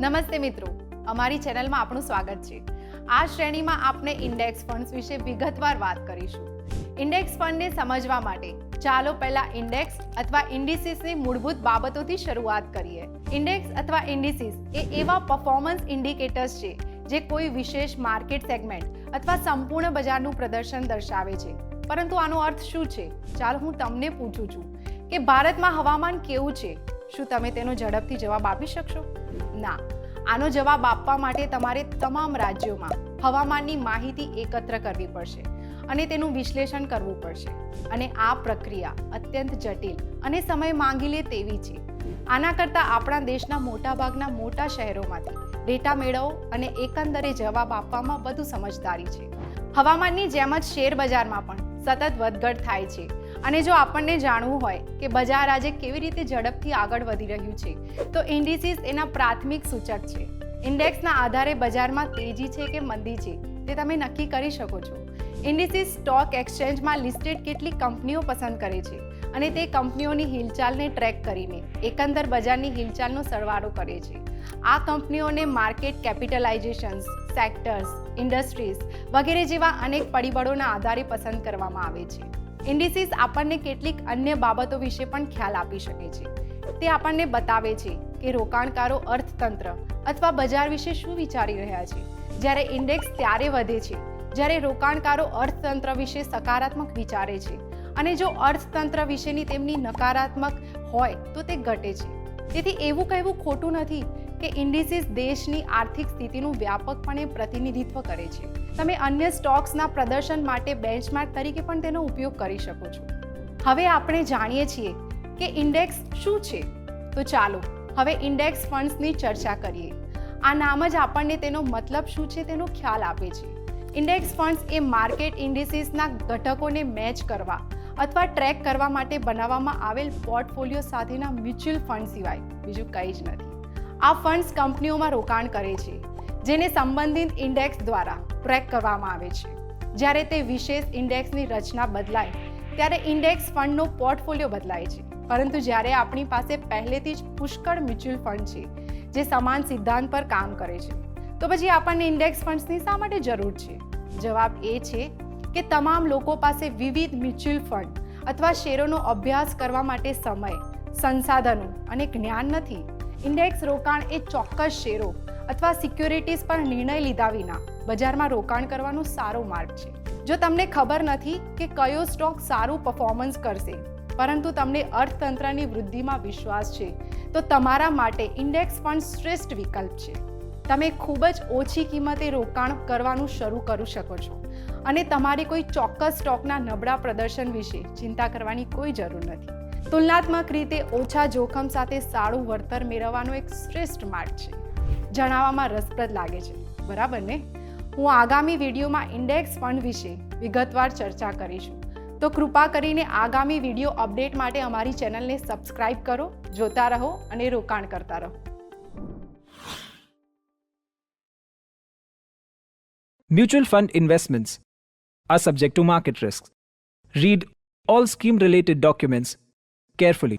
નમસ્તે મિત્રો, અમારી ચેનલમાં આપનું સ્વાગત છે. આ શ્રેણીમાં આપણે ઇન્ડેક્સ ફંડ્સ વિશે વિગતવાર વાત કરીશું. ઇન્ડેક્સ ફંડને સમજવા માટે ચાલો પહેલા ઇન્ડેક્સ અથવા ઇન્ડિસિસની મૂળભૂત બાબતોથી શરૂઆત કરીએ. ઇન્ડેક્સ અથવા ઇન્ડિસિસ એ એવા પરફોર્મન્સ ઇન્ડિકેટર્સ છે જે કોઈ વિશેષ માર્કેટ સેગમેન્ટ અથવા સંપૂર્ણ બજારનું પ્રદર્શન દર્શાવે છે. પરંતુ આનો અર્થ શું છે? ચાલો હું તમને પૂછું છું કે ભારતમાં હવામાન કેવું છે? શું તમે તેનો ઝડપથી જવાબ આપી શકશો? ના. આનો જવાબ આપવા માટે તમારે તમામ રાજ્યોમાં હવામાનની માહિતી એકત્ર કરવી પડશે અને તેનું વિશ્લેષણ કરવું પડશે. અને આ પ્રક્રિયા અત્યંત જટિલ અને સમય માંગી લે તેવી છે. આના કરતાં આપણા દેશના મોટાભાગના મોટા શહેરોમાંથી ડેટા મેળવો અને એકંદરે જવાબ આપવામાં વધુ સમજદારી છે. હવામાનની જેમ જ શેર બજારમાં પણ સતત વધઘટ થાય છે. અને જો આપણને જાણવું હોય કે બજાર આજે કેવી રીતે ઝડપથી આગળ વધી રહ્યું છે, તો ઇન્ડિસિસ એના પ્રાથમિક સૂચક છે. ઇન્ડેક્સના આધારે બજારમાં તેજી છે કે મંદી છે, તે તમે નક્કી કરી શકો છો. ઇન્ડિસિસ સ્ટોક એક્સચેન્જમાં લિસ્ટેડ કેટલીક કંપનીઓ પસંદ કરે છે અને તે કંપનીઓની હિલચાલને ટ્રેક કરીને એકંદર બજારની હિલચાલનો સરવાળો કરે છે. આ કંપનીઓને માર્કેટ કેપિટલાઇઝેશન્સ, સેક્ટર્સ, ઇન્ડસ્ટ્રીઝ વગેરે જેવા અનેક પરિબળોના આધારે પસંદ કરવામાં આવે છે. ઇન્ડિસિસ આપણને કેટલીક અન્ય બાબતો વિશે પણ ખ્યાલ આપી શકે છે. તે આપણને બતાવે છે કે રોકાણકારો અર્થતંત્ર અથવા બજાર વિશે શું વિચારી રહ્યા છે. જ્યારે ઇન્ડેક્સ ત્યારે વધે છે, જ્યારે રોકાણકારો અર્થતંત્ર વિશે સકારાત્મક વિચારે છે અને જો અર્થતંત્ર વિશેની તેમની નકારાત્મક હોય તો તે ઘટે છે. તેથી એવું કહેવું ખોટું નથી કે ઇન્ડિસિસ દેશની આર્થિક સ્થિતિનું વ્યાપકપણે પ્રતિનિધિત્વ કરે છે. તમે અન્ય સ્ટોક્સના પ્રદર્શન માટે બેન્ચમાર્ક તરીકે પણ તેનો ઉપયોગ કરી શકો છો. હવે આપણે જાણીએ છીએ કે ઇન્ડેક્સ શું છે. તો ચાલો, હવે ઇન્ડેક્સ ફંડ્સની ચર્ચા કરીએ. આ નામ જ આપણને તેનો મતલબ શું છે તેનો ખ્યાલ આપે છે. ઇન્ડેક્સ ફંડ્સ એ માર્કેટ ઇન્ડિસિસના ઘટકોને મેચ કરવા અથવા ટ્રેક કરવા માટે બનાવવામાં આવેલ પોર્ટફોલિયો સાથેના મ્યુચ્યુઅલ ફંડ સિવાય, બીજું કંઈ જ નથી. આ ફંડ્સ કંપનીઓમાં રોકાણ કરે છે, જેને સંબંધિત ઇન્ડેક્સ દ્વારા ટ્રેક કરવામાં આવે છે. જ્યારે તે વિશેષ ઇન્ડેક્સની રચના બદલાય, ત્યારે ઇન્ડેક્સ ફંડનો પોર્ટફોલિયો બદલાય છે. પરંતુ જ્યારે આપણી પાસે પહેલેથી જ પુષ્કળ મ્યુચ્યુઅલ ફંડ છે, જે સમાન સિદ્ધાંત પર કામ કરે છે, તો પછી આપણને ઇન્ડેક્સ ફંડ્સની શા માટે જરૂર છે? જવાબ એ છે કે તમામ લોકો પાસે વિવિધ મ્યુચ્યુઅલ ફંડ અથવા શેરોનો અભ્યાસ કરવા માટે સમય, સંસાધનો અને જ્ઞાન નથી. ઇન્ડેક્સ રોકાણ એ ચોક્કસ શેરો અથવા સિક્યોરિટીઝ પર નિર્ણય લીધા વિના બજારમાં રોકાણ કરવાનો સારો માર્ગ છે. જો તમને ખબર નથી કે કયો સ્ટોક સારું પરફોર્મન્સ કરશે, પરંતુ તમને અર્થતંત્રની વૃદ્ધિમાં વિશ્વાસ છે, તો તમારા માટે ઇન્ડેક્સ ફંડ શ્રેષ્ઠ વિકલ્પ છે. તમે ખૂબ જ ઓછી કિંમતે રોકાણ કરવાનું શરૂ કરી શકો છો અને તમારે કોઈ ચોક્કસ સ્ટોકના નબળા પ્રદર્શન વિશે ચિંતા કરવાની કોઈ જરૂર નથી. તુલનાત્મક રીતે ઓછા જોખમ સાથે સારું વળતર મેળવવાનો એક શ્રેષ્ઠ માર્ગ છે. જણાવવામાં રસપ્રદ લાગે છે. બરાબર ને? હું આગામી વિડીયોમાં ઇન્ડેક્સ ફંડ વિશે વિગતવાર ચર્ચા કરીશું. તો કૃપા કરીને આગામી વીડિયો અપડેટ માટે અમારી ચેનલને સબસ્ક્રાઇબ કરો, જોતા રહો અને રોકાણ કરતા રહો. Mutual fund investments are subject to market risks. Read all scheme related documents carefully.